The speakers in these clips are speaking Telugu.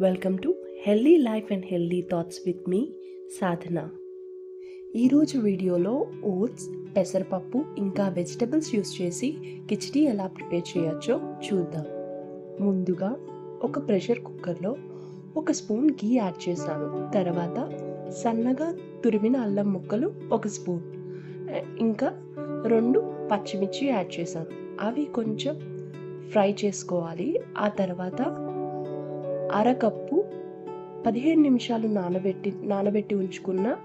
Welcome to healthy life and healthy thoughts with me Sadhana ఈరోజు వీడియోలో ఓట్స్ పెసరపప్పు ఇంకా వెజిటబుల్స్ యూస్ చేసి కిచడీ ఎలా ప్రిపేర్ చేయొచ్చో చూద్దాం. ముందుగా ఒక ప్రెషర్ కుక్కర్లో ఒక స్పూన్ గీ యాడ్ చేశాను. తర్వాత సన్నగా తురిమిన అల్లం ముక్కలు ఒక స్పూన్. ఇంకా రెండు పచ్చిమిర్చి యాడ్ చేశాను. అవి కొంచెం ఫ్రై చేసుకోవాలి. ఆ తర్వాత అరకప్పు పదిహేను నిమిషాలు నానబెట్టి నానబెట్టి ఉంచుకున్న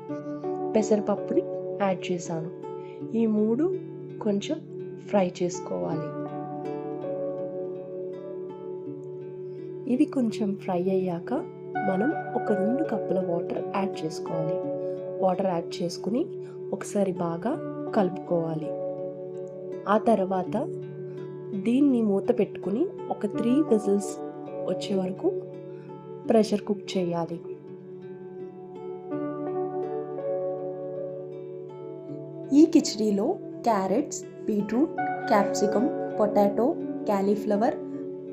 పెసరపప్పుని యాడ్ చేశాను. ఈ మూడు కొంచెం ఫ్రై చేసుకోవాలి. ఇవి కొంచెం ఫ్రై అయ్యాక మనం ఒక రెండు కప్పుల వాటర్ యాడ్ చేసుకోవాలి. వాటర్ యాడ్ చేసుకుని ఒకసారి బాగా కలుపుకోవాలి. ఆ తర్వాత దీన్ని మూత పెట్టుకుని ఒక త్రీ విజిల్స్ వచ్చే వరకు ప్రెషర్ కుక్ చేయాలి. ఈ కిచడీలో carrots beetroot capsicum potato cauliflower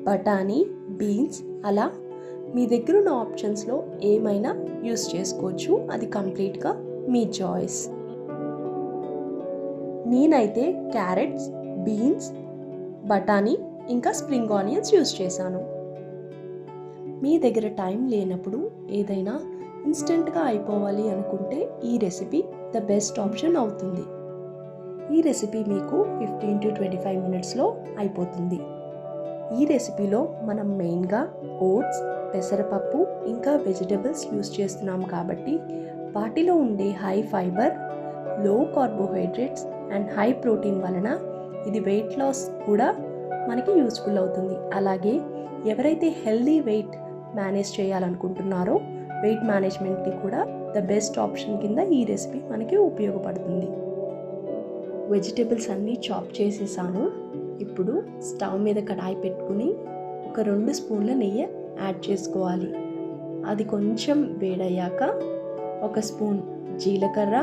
బఠానీ బీన్స్ అలా మీ దగ్గర ఉన్న ఆప్షన్స్లో ఏమైనా యూస్ చేసుకోవచ్చు. అది కంప్లీట్గా మీ చాయిస్. నేనైతే క్యారెట్స్ బీన్స్ బఠానీ ఇంకా స్ప్రింగ్ ఆనియన్స్ యూస్ చేశాను. మీ దగ్గర టైం లేనప్పుడు ఏదైనా ఇన్స్టెంట్గా అయిపోవాలి అనుకుంటే ఈ రెసిపీ ద బెస్ట్ ఆప్షన్ అవుతుంది. ఈ రెసిపీ మీకు ఫిఫ్టీన్ టు ట్వంటీ ఫైవ్ మినిట్స్లో అయిపోతుంది. ఈ రెసిపీలో మనం మెయిన్గా ఓట్స్ పెసరపప్పు ఇంకా వెజిటబుల్స్ యూస్ చేస్తున్నాం కాబట్టి వాటిలో ఉండే హై ఫైబర్లో కార్బోహైడ్రేట్స్ అండ్ హై ప్రోటీన్ వలన ఇది వెయిట్ లాస్ కూడా మనకి యూస్ఫుల్ అవుతుంది. అలాగే ఎవరైతే హెల్దీ వెయిట్ మేనేజ్ చేయాలనుకుంటున్నారో వెయిట్ మేనేజ్మెంట్కి కూడా ద బెస్ట్ ఆప్షన్ కింద ఈ రెసిపీ మనకి ఉపయోగపడుతుంది. వెజిటేబుల్స్ అన్నీ చాప్ చేసేసాను. ఇప్పుడు స్టవ్ మీద కడాయి పెట్టుకుని ఒక రెండు స్పూన్ల నెయ్యి యాడ్ చేసుకోవాలి. అది కొంచెం వేడయ్యాక ఒక స్పూన్ జీలకర్ర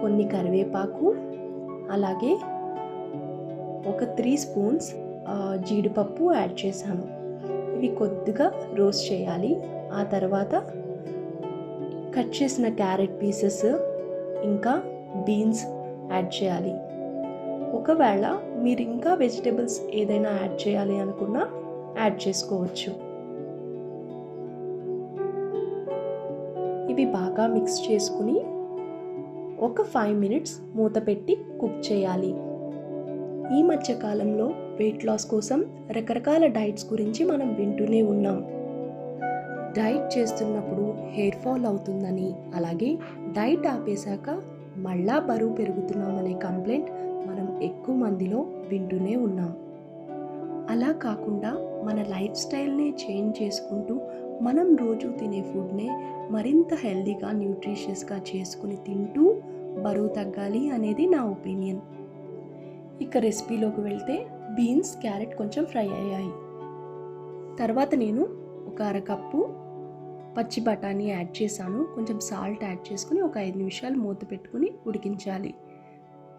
కొన్ని కరివేపాకు అలాగే ఒక త్రీ స్పూన్స్ జీడిపప్పు యాడ్ చేశాను. ఇవి కొద్దిగా రోస్ట్ చేయాలి. ఆ తర్వాత కట్ చేసిన క్యారెట్ పీసెస్ ఇంకా బీన్స్ యాడ్ చేయాలి. ఒకవేళ మీరు ఇంకా వెజిటేబుల్స్ ఏదైనా యాడ్ చేయాలి అనుకున్నా యాడ్ చేసుకోవచ్చు. ఇవి బాగా మిక్స్ చేసుకుని ఒక ఫైవ్ మినిట్స్ మూత పెట్టి కుక్ చేయాలి. ఈ మధ్య కాలంలో వెయిట్ లాస్ కోసం రకరకాల డైట్స్ గురించి మనం వింటూనే ఉన్నాం. డైట్ చేస్తున్నప్పుడు హెయిర్ ఫాల్ అవుతుందని అలాగే డైట్ ఆపేశాక మళ్ళా బరువు పెరుగుతున్నామనే కంప్లైంట్ మనం ఎక్కువ మందిలో వింటూనే ఉన్నాం. అలా కాకుండా మన లైఫ్ స్టైల్ని చేంజ్ చేసుకుంటూ మనం రోజు తినే ఫుడ్నే మరింత హెల్దీగా న్యూట్రిషియస్గా చేసుకుని తింటూ బరువు తగ్గాలి అనేది నా ఒపీనియన్ ఇక రెసిపీలోకి వెళ్తే బీన్స్ క్యారెట్ కొంచెం ఫ్రై అయ్యాయి. తర్వాత నేను ఒక అరకప్పు పచ్చి బఠానీ యాడ్ చేశాను. కొంచెం సాల్ట్ యాడ్ చేసుకుని ఒక ఐదు నిమిషాలు మూత పెట్టుకుని ఉడికించాలి.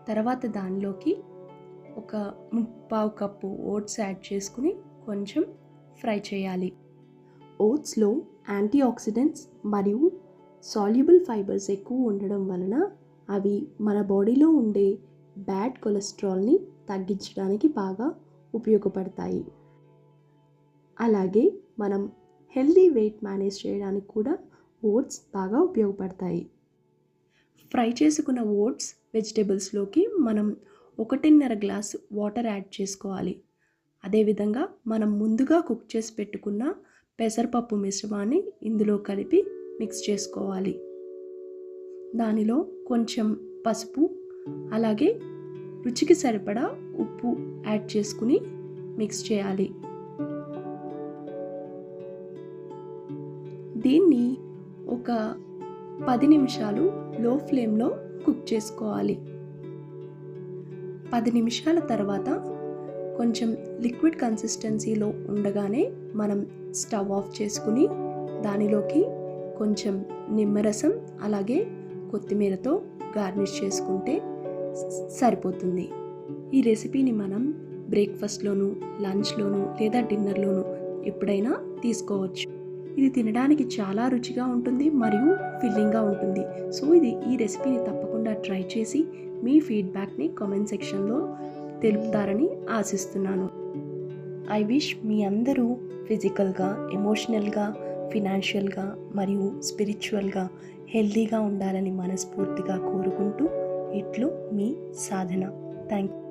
తర్వాత దానిలోకి ఒక ముప్పావు కప్పు ఓట్స్ యాడ్ చేసుకుని కొంచెం ఫ్రై చేయాలి. ఓట్స్లో యాంటీ ఆక్సిడెంట్స్ మరియు సాల్యుబుల్ ఫైబర్స్ ఎక్కువ ఉండడం వలన అవి మన బాడీలో ఉండే బ్యాడ్ కొలెస్ట్రాల్ని తగ్గించడానికి బాగా ఉపయోగపడతాయి. అలాగే మనం హెల్దీ వెయిట్ మేనేజ్ చేయడానికి కూడా ఓట్స్ బాగా ఉపయోగపడతాయి. ఫ్రై చేసుకున్న ఓట్స్ వెజిటేబుల్స్లోకి మనం ఒకటిన్నర గ్లాస్ వాటర్ యాడ్ చేసుకోవాలి. అదేవిధంగా మనం ముందుగా కుక్ చేసి పెట్టుకున్న పెసరపప్పు మిశ్రమాన్ని ఇందులో కలిపి మిక్స్ చేసుకోవాలి. దానిలో కొంచెం పసుపు అలాగే రుచికి సరిపడా ఉప్పు యాడ్ చేసుకుని మిక్స్ చేయాలి. దీన్ని ఒక పది నిమిషాలు లో ఫ్లేమ్లో కుక్ చేసుకోవాలి. పది నిమిషాల తర్వాత కొంచెం లిక్విడ్ కన్సిస్టెన్సీలో ఉండగానే మనం స్టవ్ ఆఫ్ చేసుకుని దానిలోకి కొంచెం నిమ్మరసం అలాగే కొత్తిమీరతో గార్నిష్ చేసుకుంటే సరిపోతుంది. ఈ రెసిపీని మనం బ్రేక్ఫాస్ట్లోను లంచ్లోను లేదా డిన్నర్లోను ఎప్పుడైనా తీసుకోవచ్చు. ఇది తినడానికి చాలా రుచిగా ఉంటుంది మరియు ఫిల్లింగ్గా ఉంటుంది. సో ఇది ఈ రెసిపీని తప్పకుండా ట్రై చేసి మీ ఫీడ్బ్యాక్ని కామెంట్ సెక్షన్లో తెలుపుతారని ఆశిస్తున్నాను. ఐ విష్ మీ అందరూ ఫిజికల్గా ఎమోషనల్గా ఫినాన్షియల్గా మరియు స్పిరిచువల్గా హెల్తీగా ఉండాలని మనస్ఫూర్తిగా కోరుకుంటూ ఇట్లు మీ సాధన. Thank you